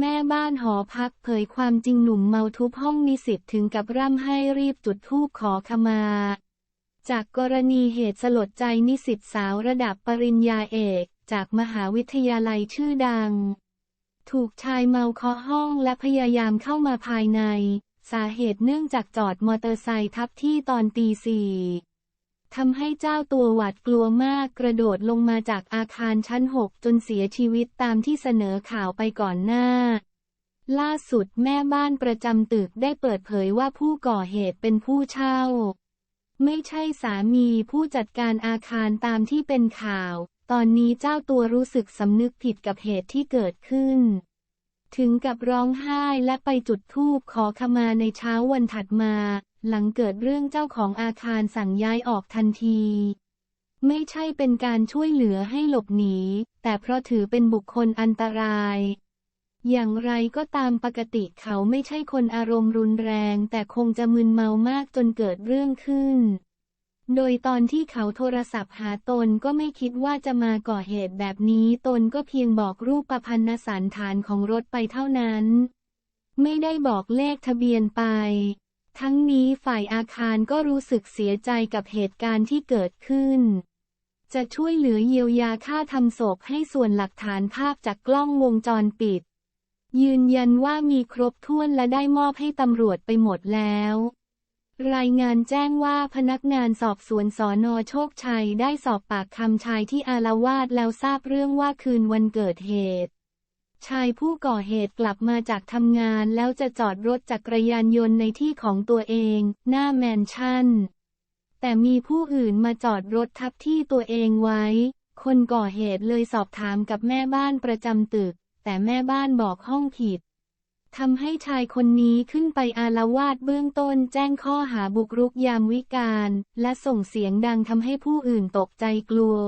แม่บ้านหอพักเผยความจริงหนุ่มเมาทุบห้องนิสิตถึงกับร่ำให้รีบจุดธูปขอขมา จากกรณีเหตุสลดใจนิสิตสาวระดับปริญญาเอก จากมหาวิทยาลัยชื่อดัง ถูกชายเมาเคาะห้องและพยายามเข้ามาภายใน สาเหตุเนื่องจากจอดมอเตอร์ไซค์ทับที่ตอนตีสี่ ทำให้เจ้าตัวหวาดกลัวมากกระโดดลงมาจากอาคารชั้น6จนเสียชีวิตตามที่เสนอข่าวไปก่อนหน้า ล่าสุดแม่บ้านประจำตึกได้เปิดเผยว่าผู้ก่อเหตุเป็นผู้เช่า ไม่ใช่สามีผู้จัดการอาคารตามที่เป็นข่าว ตอนนี้เจ้าตัวรู้สึกสำนึกผิดกับเหตุที่เกิดขึ้น ถึงกับร้องไห้และไปจุดธูปขอขมาในเช้าวันถัดมา หลังเกิดเรื่องเจ้าของอาคารสั่งย้ายออกทันที ไม่ใช่เป็นการช่วยเหลือให้หลบหนี แต่เพราะถือเป็นบุคคลอันตราย อย่างไรก็ตามปกติเขาไม่ใช่คนอารมณ์รุนแรง แต่คงจะมึนเมามากจนเกิดเรื่องขึ้น โดยตอนที่เขาโทรศัพท์หาตนก็ไม่คิดว่าจะมาก่อเหตุแบบนี้ตนก็เพียงบอกรูปประพันธสันฐานของรถไปเท่านั้น ไม่ได้บอกเลขทะเบียนไป ทั้งนี้ฝ่ายอาคารก็รู้สึกเสียใจกับเหตุการณ์ที่เกิดขึ้น จะช่วยเหลือเยียวยาค่าทำศพให้ส่วนหลักฐานภาพจากกล้องวงจรปิด ยืนยันว่ามีครบถ้วนและได้มอบให้ตำรวจไปหมดแล้วรายงานแจ้งว่าพนักงานสอบสวนสอนอโชคชัยได้สอบปากคำชายที่อารวาสแล้วทราบเรื่องว่าคืนวันเกิดเหตุ ชายผู้ก่อเหตุกลับมาจากทำงานแล้วจะจอดรถจักรยานยนต์ในที่ของตัวเอง หน้าแมนชั่น แต่มีผู้อื่นมาจอดรถทับที่ตัวเองไว้ คนก่อเหตุเลยสอบถามกับแม่บ้านประจำตึก แต่แม่บ้านบอกห้องผิดทำให้ชายคนนี้ขึ้นไปอาละวาดเบื้องต้นแจ้งข้อหาบุกรุกยามวิการและส่งเสียงดังทำให้ผู้อื่นตกใจกลัว